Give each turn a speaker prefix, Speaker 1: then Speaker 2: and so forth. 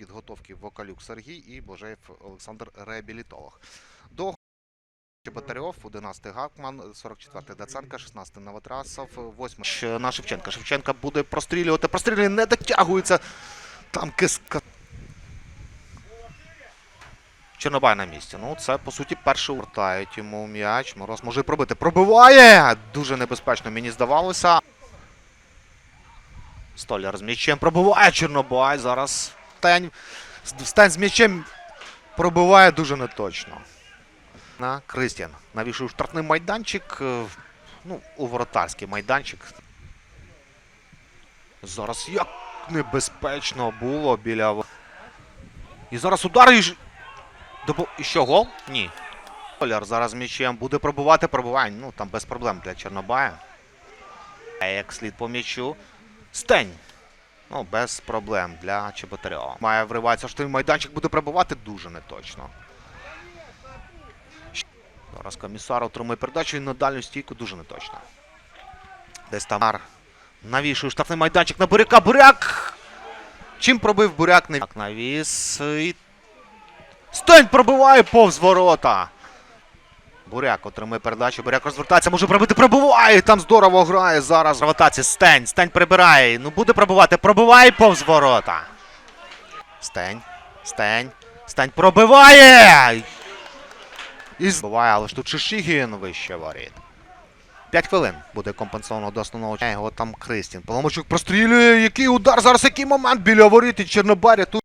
Speaker 1: нападників Вокалюк Сергій і Божеєв Олександр Реабілітолог. До Чеботарьов, 11 Гакман, 44 Даценка, 16 Новотрасов, 8 на Шевченка. Шевченка буде прострілювати. Прострілює, не дотягується. Там киска. Чорнобай на місці. Ну, це по суті перший вертають йому м'яч. Мороз може пробити. Пробиває! Дуже небезпечно, мені здавалося. Столяр з м'ячем пробиває Чорнобай. Зараз Стень, Стень з м'ячем пробиває дуже неточно. На Кристіан. Навішує штрафний майданчик. е, Ну, у воротарський майданчик. Зараз як небезпечно було біля. І зараз удар і. І що, гол? Ні. Столяр зараз м'ячем буде пробивати, пробиває. Ну, там без проблем для Чорнобая. Як слід по м'ячу. Стень. Ну, без проблем для Чеботарьова. Має вриватися в майданчик, буде пробивати дуже неточно. Зараз комісар отримує передачу і на дальню стійку дуже неточно. Десь там навішує штрафний майданчик на буряка. Буряк! Чим пробив буряк не Так, навіс. І... Стень пробиває повз ворота. Буряк отримує передачу. Буряк розвертається, може пробити, пробиває. Там здорово грає зараз. Ротація. Стень. Стень прибирає. Ну буде пробивати. Пробиває повз ворота. Стень. Стень. Стень пробиває. І збиває, але ж тут Шишігін вище воріт. П'ять хвилин буде компенсовано до основного. Його там Кристін. Поломочук прострілює. Який удар зараз, який момент біля воріт і Чорнобаря тут.